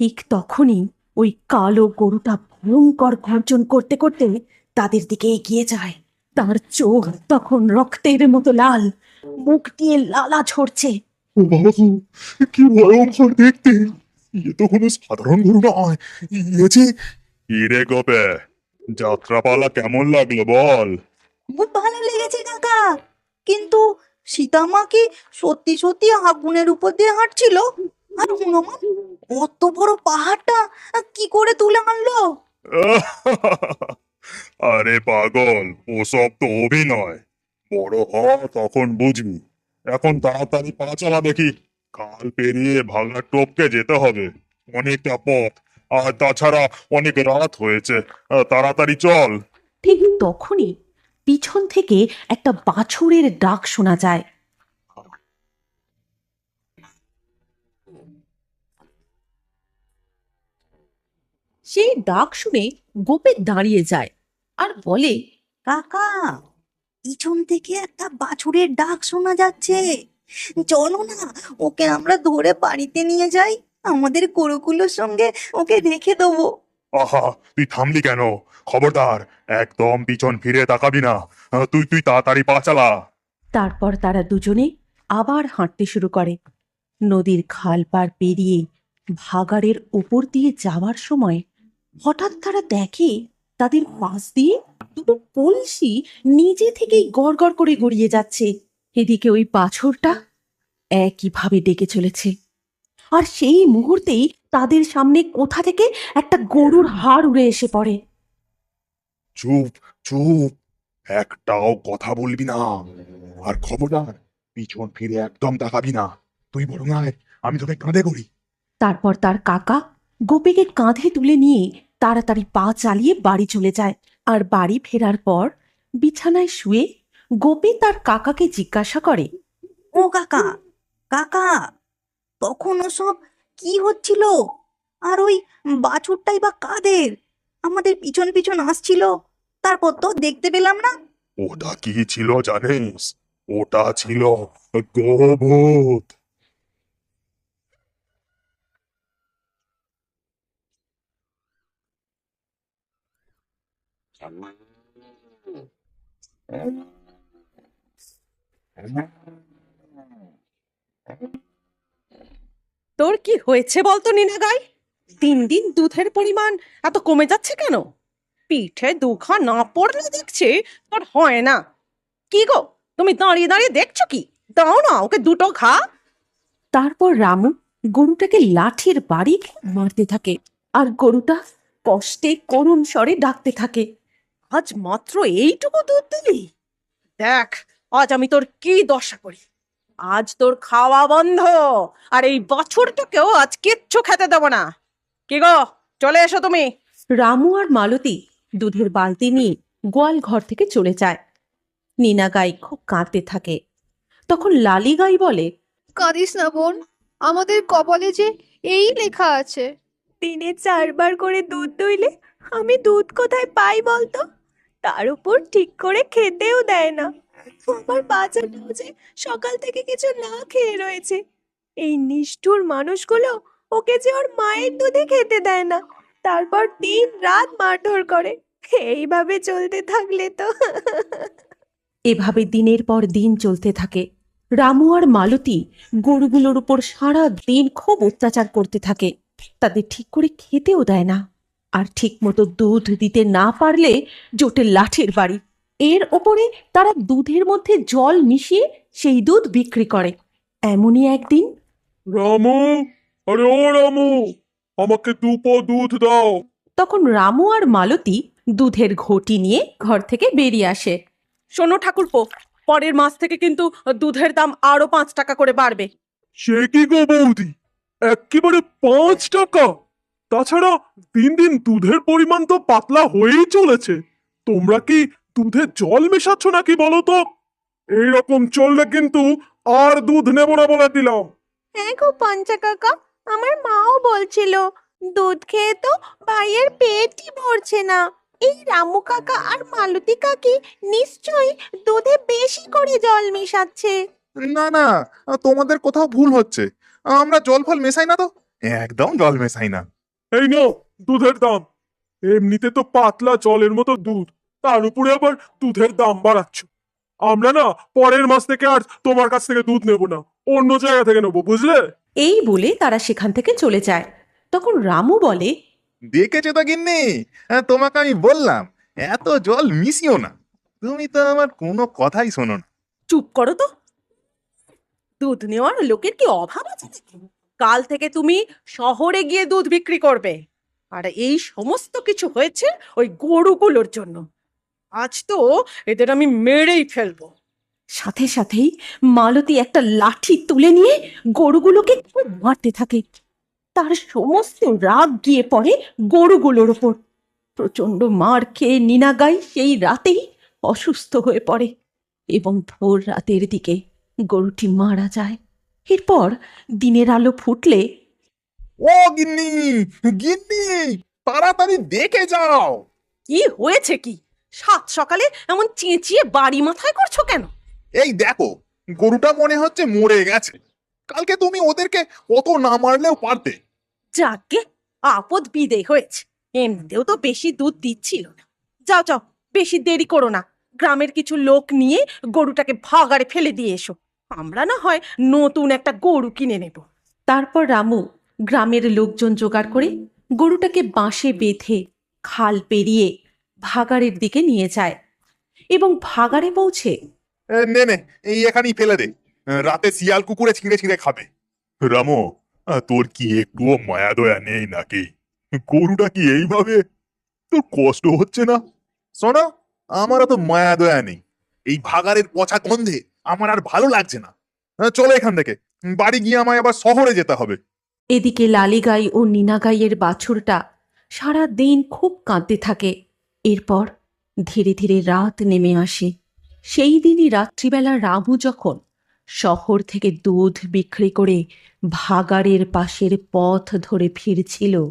ঠিক তখনই ওই কালো গরুটা ভয়ঙ্কর গর্জন করতে করতে তাদের দিকে এগিয়ে যায়। তার চোখ তখন রক্তের মতো লাল মুখ দিয়ে লালা ঝরছে। ও বাবা গো, কি ভয়ঙ্কর দেখতে। ইয়ে তো কোনো সাধারণ গরু নয়। ইয়ে যে ইরে গোপে? যাত্রাপালা কেমন লাগল বল? খুব ভালো লেগেছে কাকা। কিন্তু সীতামা কি সত্যি সত্যি আগুনের উপর দিয়ে হাঁটছিল? আর হনুমান অত বড় পাহাড়টা কি করে তুলে আনলো? আরে পাগল ওসব তো অভিনয়। বড় হ তখন বুঝবি। এখন তাড়াতাড়ি পা চালা দেখি কাল পেরিয়ে ভাঙা টপকে যেতে হবে। অনেকটা পথ আর তাছাড়া অনেক রাত হয়েছে। তাড়াতাড়ি চল। ঠিক তখনই পিছন থেকে একটা বাছুরের ডাক শোনা যায়। সেই ডাক শুনে গোপে দাঁড়িয়ে যায় আর বলে কাকা পিছন থেকে একটা বাছুরের ডাক শোনা যাচ্ছে। চলো না ওকে আমরা ধরে বাড়িতে নিয়ে যাই। আমাদের গরুগুলোর সঙ্গে ওকে রেখে দেবো। আহা তুই থামলি কেন? খবরদার একদম পিছন ফিরে তাকাবি না। তুই তুই তাড়াতাড়ি পা চালা। তারপর তারা দুজনে আবার হাঁটতে শুরু করে। নদীর খাল পার পেরিয়ে ভাগাড়ের ওপর দিয়ে যাওয়ার সময় হঠাৎ তারা দেখে তাদের পাশ দিয়ে দুটো কলসি নিজে থেকেই গড়গড় করে গড়িয়ে যাচ্ছে। এদিকে ওই পাছরটা একইভাবে ডেকে চলেছে। আর সেই মুহূর্তেই তাদের সামনে কোথা থেকে একটা গরুর হাড় উড়ে এসে পড়ে। চুপ চুপ একটাও কথা বলবি না। আর খবরদার পিছন ফিরে একদম তাকাবি না। তুই বরং আয় আমি তোকে কাঁধে করি। তারপর তার কাকা গোপীকে কাঁধে তুলে নিয়ে তাড়াতাড়ি পা চালিয়ে বাড়ি চলে যায়। আর বাড়ি ফেরার পর বিছানায় শুয়ে গোপী তার কাকাকে জিজ্ঞাসা করে ও কাকা কাকা তখন ওসব কি হচ্ছিল? আর ওই বাছুরটাই বা কাদের? আমাদের পিছন পিছন আসছিল তারপর তো দেখতে পেলাম না। ওটা কি ছিল জানিস? ওটা ছিল গোভূত। তোর কি হয়েছে বলতো নিনাগাই দিন দিন দুধের পরিমাণ এত কমে যাচ্ছে কেন? পিঠে দুখা না পড়লে দেখছে তোর হয় না। কি গো, তুমি দাঁড়িয়ে দাঁড়িয়ে দেখছ কি? দাও না, ওকে দুটো খা তারপর রামু গরুটাকে লাঠির বাড়ি মারতে থাকে, আর গরুটা কষ্টে করুণ স্বরে ডাকতে থাকে। আজ মাত্র এইটুকু দুধ দিলি? দেখ আজ আমি তোর কি দশা করি? আজ তোর খাওয়া বন্ধ আর এই বছরটাকেও আজ কিচ্ছু খেতে দেবো না। কি গো চলে এসো তুমি। রামু আর মালতী দুধের বালতি নিয়ে গোয়াল ঘর থেকে চলে যায়। নীনা গাই খুব কাঁদতে থাকে। তখন লালি গাই বলে কাঁদিস না বোন আমাদের কপালে যে এই লেখা আছে। দিনে চারবার করে দুধ দইলে আমি দুধ কোথায় পাই বলতো? তার উপর ঠিক করে খেতেও দেয় না। আমার বাচ্চাটাও যে সকাল থেকে কিছু না খেয়ে রয়েছে। এই নিষ্ঠুর মানুষগুলো ওকে যে ওর মায়ের দুধে খেতে দেয় না, তারপর দিন রাত মারধর করে। এইভাবে চলতে থাকলে তো। এভাবে দিনের পর দিন চলতে থাকে। রামু আর মালতী গরুগুলোর উপর সারা দিন খুব অত্যাচার করতে থাকে। তাদের ঠিক করে খেতেও দেয় না। আর ঠিক মতো দুধ দিতে না পারলে জোটে লাঠির বাড়ি। এর ওপরে তারা দুধের মধ্যে জল মিশিয়ে সেই দুধ বিক্রি করে। এমনই একদিন রামু আরে ও রামু আমাকে দু পো দুধ দাও। তখন রামু আর মালতী দুধের ঘটি নিয়ে ঘর থেকে বেরিয়ে আসে। শোনো ঠাকুরপো পরের মাস থেকে কিন্তু দুধের দাম আরও পাঁচ টাকা করে বাড়বে। সে কি গো বৌদি? একেবারে পাঁচ টাকা? তাছাড়া দিন দিন দুধের পরিমাণ তো পাতলা হয়েই চলেছে। তোমরা কি দুধে জল মেশাচ্ছ নাকি বলো তো? এইরকম চললে কিন্তু আর দুধ নেব না বলে দিলাম। হ্যাঁ গো পঞ্চা কাকা আমার মাও বলছিল দুধ খেয়ে তো ভাইয়ের পেটই ভরছে না। এই রামু কাকা আর মালতী কাকি নিশ্চয়ই দুধে বেশি করে জল মেশাচ্ছে। না না তোমাদের কোথাও ভুল হচ্ছে। আমরা জল ফল মেশাই না তো? একদম জল মেশাই না। এই নাও দুধের দাম। এমনিতে তো পাতলা জলের মতো দুধ তার উপরে আবার দুধের দাম বাড়াচ্ছ। আমরা না পরের মাস থেকে আর তোমার কাছ থেকে দুধ নেব না অন্য জায়গা থেকে নেব বুঝলে? এই বলে তারা সেখান থেকে চলে যায়। তখন রামু বলে দেখেছ তো গিন্নি? হ্যাঁ, তোমাকে আমি বললাম এত জল মিশিও না। তুমি তো আমার কোনো কথাই শোনো না। চুপ করো তো। দুধ নেওয়ার লোকের কি অভাব আছে নাকি? কাল থেকে তুমি শহরে গিয়ে দুধ বিক্রি করবে। আর এই সমস্ত কিছু হয়েছে ওই গরুগুলোর জন্য। আজ তো এদের আমি মেরেই ফেলব। সাথে সাথেই মালতী একটা লাঠি তুলে নিয়ে গরুগুলোকে খুব মারতে থাকে। তার সমস্ত রাগ গিয়ে পড়ে গরুগুলোর ওপর। প্রচণ্ড মার খেয়ে নিনাগাই সেই রাতেই অসুস্থ হয়ে পড়ে এবং ভোর রাতের দিকে গরুটি মারা যায়। এরপর দিনের আলো ফুটলে ও গিন্নি গিন্নি তাড়াতাড়ি দেখে যাও। কি হয়েছে কি? সাত সকালে এমন চেঁচিয়ে বাড়ি মাথায় করছ কেন? এই দেখো গরুটা মনে হচ্ছে মরে গেছে। কালকে তুমি ওদেরকে অত না মারলেও পারতে। যাকে আপদ বিদে হয়েছে এমনিতেও তো বেশি দুধ দিচ্ছিল না। যাও যাও বেশি দেরি করো না। গ্রামের কিছু লোক নিয়ে গরুটাকে ভাগাড়ে ফেলে দিয়ে এসো। আমরা না হয় নতুন একটা গরু কিনে নেব। তারপর রামু গ্রামের লোকজন জোগাড় করে গরুটাকে বাঁশে বেঁধে খাল পেরিয়ে ভাগাড়ের দিকে নিয়ে যায় এবং ভাগাড়ে পৌঁছে নে নে, এই এখানেই ফেলে দে। রাতে শিয়াল কুকুরে ছিঁড়ে ছিঁড়ে খাবে। রামো তোর কি একটুও মায়া দয়া নেই নাকি? গরুটা কি এইভাবে? তোর কষ্ট হচ্ছে না? শোনো আমারও তো মায়া দয়া নেই। এই ভাগাড়ের পচা গন্ধে আমার আর ভালো লাগছে না। আহ, চলো এখান থেকে। বাড়ি গিয়ে আমায় আবার শহরে যেতে হবে। এদিকে লালিগাই ও নিনাগাইয়ের বাছুরটা সারা দিন খুব কাঁদতে থাকে। এরপর ধীরে ধীরে রাত নেমে আসে। সেই দিনই রাত্রিবেলা রামু যখন শহর থেকে দুধ বিক্রি করে ভাগাড়ের পাশের পথ ধরে ফিরছিল।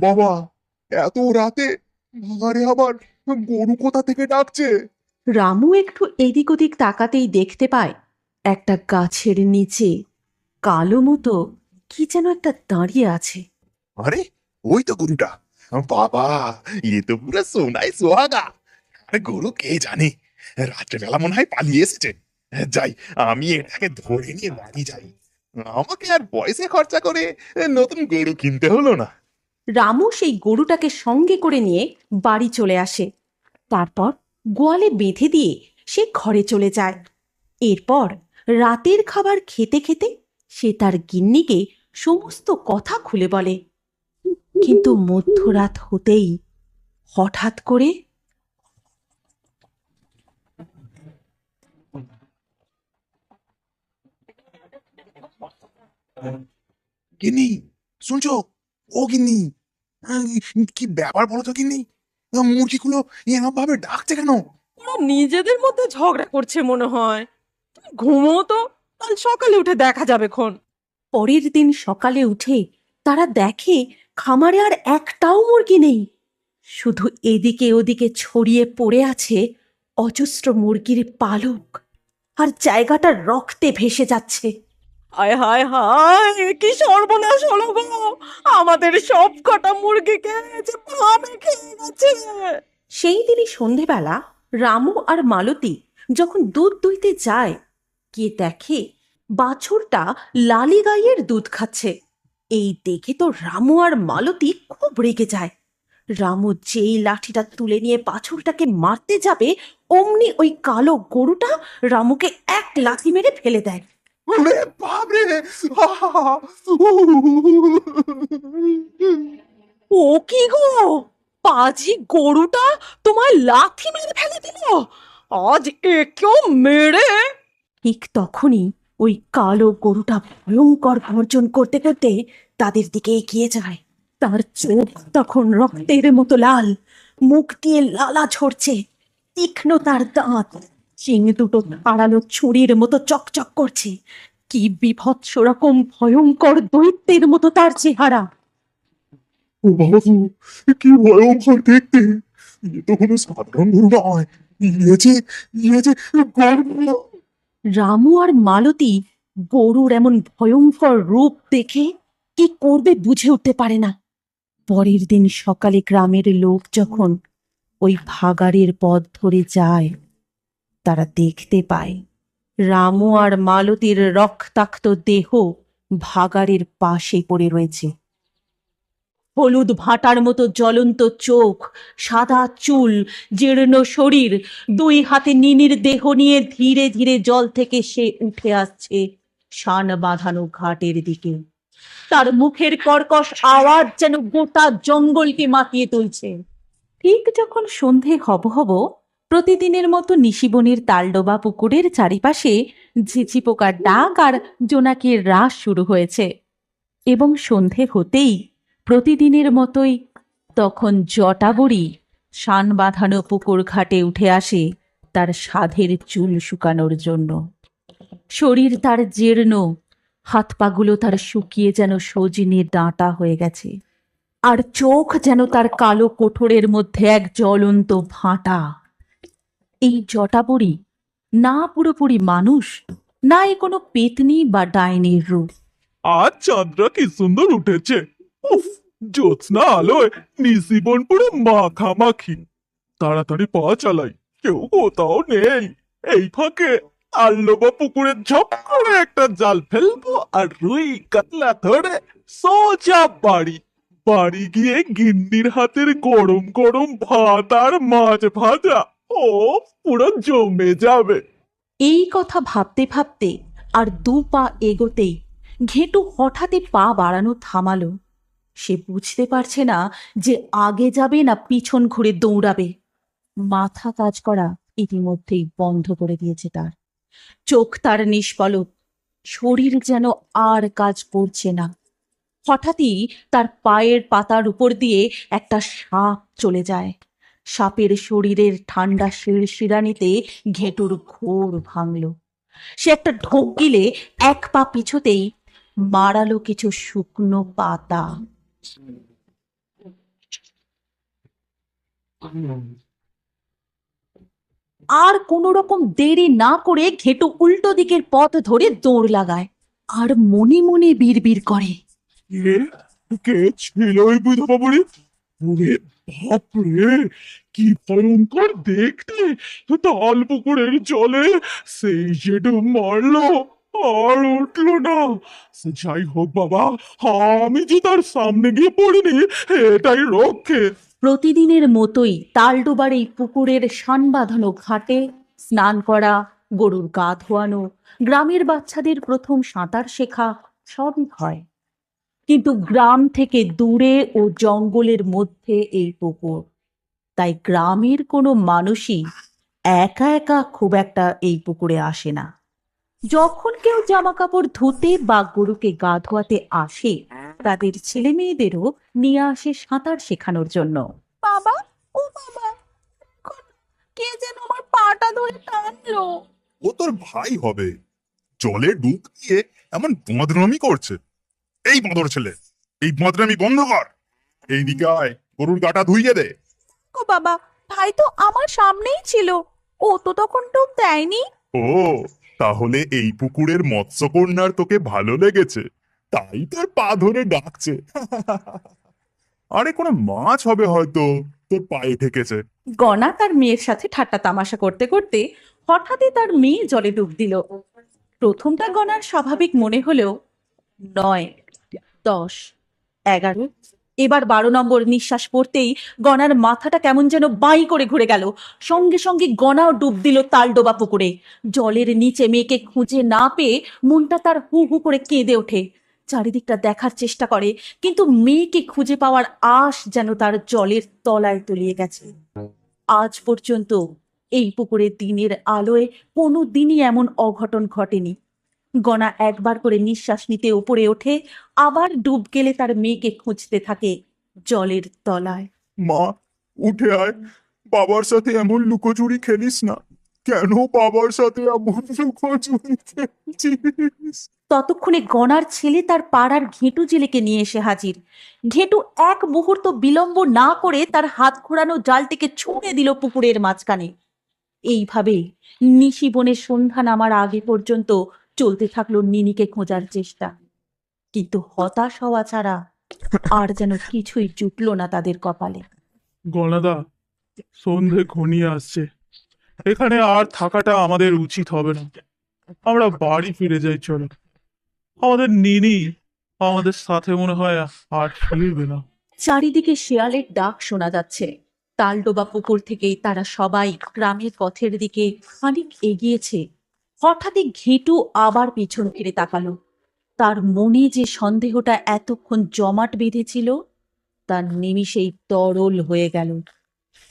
বাবা এত রাতে আরে আবার গরু কোথা থেকে ডাকছে? রামু একটু এদিক ওদিক তাকাতেই দেখতে পায় একটা গাছের নিচে কালো মতো কি যেন একটা দাঁড়িয়ে আছে। আরে ওই তো গরুটা। বাবা এ তো পুরো সোনাই সোহাগা। আরে গরু কে জানে? রাত্রেবেলা মনে হয় পালিয়ে এসেছে। যাই আমি এটাকে ধরে নিয়ে বাড়ি যাই। আমাকে আর পয়সা খরচা করে নতুন গরু কিনতে হলো না। রামু সেই গরুটাকে সঙ্গে করে নিয়ে বাড়ি চলে আসে। তারপর গোয়ালে বেঁধে দিয়ে সে ঘরে চলে যায়। এরপর রাতের খাবার খেতে খেতে সে তার গিন্নিকে সমস্ত কথা খুলে বলে। কিন্তু মধ্যরাত হতেই হঠাৎ করে গিন্নি, শুনছো? ও গিন্নি। কি ব্যাপার বলো তো আহ, মুরগিগুলো এরকম ভাবে ডাকছে কেন? ওরা নিজেদের মধ্যে ঝগড়া করছে মনে হয়। তুমি ঘুমো তো কাল সকালে উঠে দেখা যাবে খন। পরের দিন সকালে উঠে তারা দেখে খামারে আর একটাও মুরগি নেই। শুধু এদিকে ওদিকে ছড়িয়ে পড়ে আছে অজস্র মুরগির পালক। আর জায়গাটা রক্তে ভেসে যাচ্ছে। হায় হায় হায়, কি সর্বনাশ হলো গো। আমাদের সব কটা মুরগিকে যে ভাবে খেয়ে গেছে। সেই দিনই সন্ধেবেলা রামু আর মালতী যখন দুধ দুইতে যায়, গিয়ে দেখে বাছুরটা লালি গাইয়ের দুধ খাচ্ছে। এই দেখে তো রামু আর মালতী খুব রেগে যায়। রামু যেই লাঠিটা তুলে নিয়ে বাছুরটাকে মারতে যাবে, অমনি ওই কালো গরুটা রামুকে এক লাথি মেরে ফেলে দেয়। ওরে বাপরে ও কি গো? পাজি গরুটা তোমায় লাথি মেরে ফেলে দিল। আজ একেও মেরে। ঠিক তখনই ওই কালো গরুটা ভয়ঙ্কর গর্জন করতে করতে তাদের দিকে এগিয়ে যায়। তার চোখ তখন রক্তের মতো লাল, মুখ দিয়ে লালা ঝরছে, তীক্ষ্ণ তার দাঁত চিং দুটো আড়ালো ছুরির মতো চকচক করছে। কি বিভৎস রকম ভয়ঙ্কর দৈত্যের মতো তার চেহারা। ও বাবা কি ভয়ঙ্কর দেখতে। এ তো কোনো সাধারণ নয়। ইয়ে যে ইয়ে যে রামু আর মালতী গরুর এমন ভয়ঙ্কর রূপ দেখে কি করবে বুঝে উঠতে পারে না। পরের দিন সকালে গ্রামের লোক যখন ওই ভাগাড়ের পথ ধরে যায় তারা দেখতে পায়। রামু আর মালতীর রক্তাক্ত দেহ ভাগাড়ের পাশে পড়ে রয়েছে। হলুদ ভাটার মতো জ্বলন্ত চোখ, সাদা চুল, জীর্ণ শরীর, দুই হাতে নিনির দেহ নিয়ে ধীরে ধীরে জল থেকে সে উঠে আসছে শান বাঁধানো ঘাটের দিকে। তার মুখের কর্কশ আওয়াজ যেন গোটা জঙ্গলকে মাতিয়ে তুলছে। ঠিক যখন সন্ধে হব হব প্রতিদিনের মতো নিশিবনের তালডোবা পুকুরের চারিপাশে ঝিঝি পোকার ডাক আর জোনাকির রাস শুরু হয়েছে। এবং সন্ধে হতেই প্রতিদিনের মতোই তখন জটাবড়ি শান বাঁধানো পুকুর ঘাটে উঠে আসে তার সাধের চুল শুকানোর জন্য। শরীর তার জীর্ণ হাত পাগুলো তার শুকিয়ে যেন সজিনের ডাঁটা হয়ে গেছে। আর চোখ যেন তার কালো কোঠরের মধ্যে এক জ্বলন্ত ভাঁটা। এই জটাবড়ি না পুরোপুরি মানুষ, না এ কোনো পেতনি বা ডাইনির রূপ। আজ চাঁদরা কি সুন্দর উঠেছে। উফ, জ্যোৎস্না আলোয় নিশিবন পুরো মাখামাখি। তাড়াতাড়ি পা চালাই, কেউ কোথাও নেই। এই ফাঁকে আল্লোবা পুকুরে ঝপ করে একটা জাল ফেলব আর রুই কাতলা ধরে সোজা বাড়ি। বাড়ি গিয়ে গিন্নির হাতের গরম গরম ভাত আর মাছ ভাজা। ও, পুরো জমে যাবে। এই কথা ভাবতে ভাবতে আর দু পা এগোতেই ঘেটু হঠাৎই পা বাড়ানো থামালো। সে বুঝতে পারছে না যে আগে যাবে না পিছন ঘুরে দৌড়াবে। মাথা কাজ করা ইতিমধ্যেই বন্ধ করে দিয়েছে তার। চোখ তার নিষ্পলক শরীর যেন আর কাজ করছে না। হঠাৎই তার পায়ের পাতার উপর দিয়ে একটা সাপ চলে যায়। সাপের শরীরের ঠান্ডা শিরশিরানিতে ঘেটুর ঘোর ভাঙল। সে একটা ঢোক গিলে এক পা পিছতেই মারালো কিছু শুকনো পাতা। আর কোনো রকম দেরি না করে ঘেটু উল্টো দিকের পথ ধরে দৌড় লাগায় আর মনে মনে বিড়বিড় করে। কে? ছিল ওই বিধবা বুড়ি? ওরে বাপরে কি ভয়ঙ্কর দেখতে? তাল পুকুরের জলে সেই যেটু মারলো, আর উঠল না। যাই হোক বাবা, আমি যে তার সামনে গিয়ে পড়িনি, এটাই রক্ষে। প্রতিদিনের মতোই তালডোবার এই পুকুরের শান বাঁধানো ঘাটে স্নান করা, গরুর গা ধোয়ানো, গ্রামের বাচ্চাদের প্রথম সাঁতার শেখা সবই হয়। কিন্তু গ্রাম থেকে দূরে ও জঙ্গলের মধ্যে এই পুকুর। তাই গ্রামের কোনো মানুষই একা একা খুব একটা এই পুকুরে আসে না। যখন কেউ জামা কাপড় ধুতে বা গরুকে গা ধোয়াতে আসে তাদের ছেলে মেয়েদেরও নিয়ে আসে সাঁতার শেখানোর জন্য। বাবা ও বাবা কে যেন আমার পাটা ধরে টানলো। ও তোর ভাই হবে। জলে ডুব দিয়ে এমন বঁদরামি করছে। এই বাঁদর ছেলে এই বঁদরামি বন্ধ কর। এই দিকে আয় গরুর গাটা ধুইয়ে দে। ও বাবা ভাই তো আমার সামনেই ছিল। ও তো তখন ডুব দেয়নি। ও তাহলে এই পুকুরের মৎস্যকন্যার তোকে ভালো লেগেছে। তাই তোর পা ধরে ডাকছে। আরে কোনো মাছ হবে হয়তো। তোর পায়ে ঠেকেছে। গনা তার মেয়ের সাথে ঠাট্টা তামাশা করতে করতে হঠাৎই তার মেয়ে জলে ডুব দিল। প্রথমটা গনার স্বাভাবিক মনে হলেও নয় দশ, এগারো। এবার বারো নম্বর নিঃশ্বাস পড়তেই গনার মাথাটা কেমন যেন বাই করে ঘুরে গেল। সঙ্গে সঙ্গে গনাও ডুব দিল তালডোবা পুকুরে। জলের নিচে মেয়েকে খুঁজে না পেয়ে মনটা তার হু হু করে কেঁদে ওঠে। চারিদিকটা দেখার চেষ্টা করে, কিন্তু মেয়েকে খুঁজে পাওয়ার আশ যেন তার জলের তলায় তলিয়ে গেছে। আজ পর্যন্ত এই পুকুরে দিনের আলোয় কোনো দিনই এমন অঘটন ঘটেনি। গনা একবার করে নিঃশ্বাস নিতে উপরে ওঠে আবার ডুব গেলে তার মেয়েকে খুঁজতে থাকে জলের তলায়। মা উঠে আয়। বাবার সাথে এমন লুকোচুরি খেলিস না। কেন বাবার সাথে এমন লুকোচুরি খেলছিস ততক্ষণে গনার ছেলে তার পাড়ার ঘেঁটু জেলেকে নিয়ে এসে হাজির। ঘেঁটু এক মুহূর্ত বিলম্ব না করে তার হাত ঘোরানো জালটিকে ছুঁড়ে দিল পুকুরের মাঝখানে। এইভাবেই নিশি বনের সন্ধ্যা নামার আগে পর্যন্ত চলতে থাকল নিনিকে খোঁজার চেষ্টা। কিন্তু হতাশ হওয়া ছাড়া আর যেন কিছুই জুটলো না তাদের কপালে। গণাদা সন্ধে ঘনিয়ে আসছে। এখানে আর থাকাটা আমাদের উচিত হবে না। আমরা বাড়ি ফিরে যাই চলো। আমাদের নিনি আমাদের সাথে মনে হয় আর ফিরবে না। চারিদিকে শেয়ালের ডাক শোনা যাচ্ছে। তালডোবা পুকুর থেকেই তারা সবাই গ্রামের পথের দিকে খানিক এগিয়েছে। হঠাৎই ঘেটু আবার পিছন ফিরে তাকালো। তার মনে যে সন্দেহটা এতক্ষণ জমাট বেঁধেছিল, তার নিমিষেই তরল হয়ে গেল।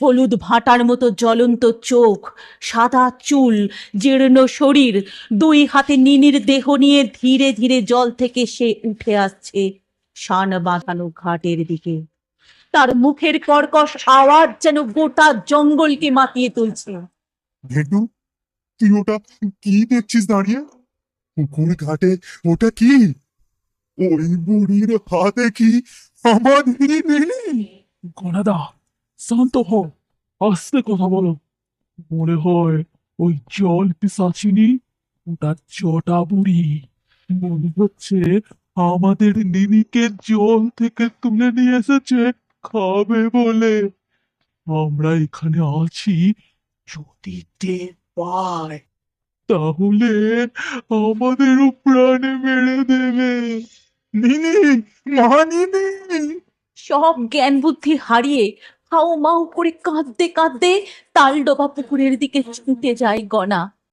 হলুদ ভাটার মতো জ্বলন্ত চোখ, সাদা চুল, জীর্ণ শরীর, দুই হাতে নিনির দেহ নিয়ে ধীরে ধীরে জল থেকে সে উঠে আসছে শান বাঁধানো ঘাটের দিকে। তার মুখের কর্কশ আওয়াজ যেন গোটা জঙ্গলকে মাতিয়ে তুলছে তুই ওটা? কি দেখছিস দাঁড়িয়ে? পুকুর ঘাটে ওটা কি? ওই বুড়ির হাতে কি আমার নেই গণাদা শান্ত হও, আস্তে কথা বলো। মনে হয় ওই জল পিসাচিনি, ওটা চটা বুড়ি। মনে হচ্ছে আমাদের নিনিকে জল থেকে তুলে নিয়ে এসেছে, খাবে বলে। আমরা এখানে আছি যদি টের পায় তাহলে আমাদেরও প্রাণে মেরে দেবে। নিনি মা নিনি সব জ্ঞান বুদ্ধি হারিয়ে হাও মাও করে কাঁদতে কাঁদতে তালডোবা পুকুরের দিকে ছুটে যায় গনা।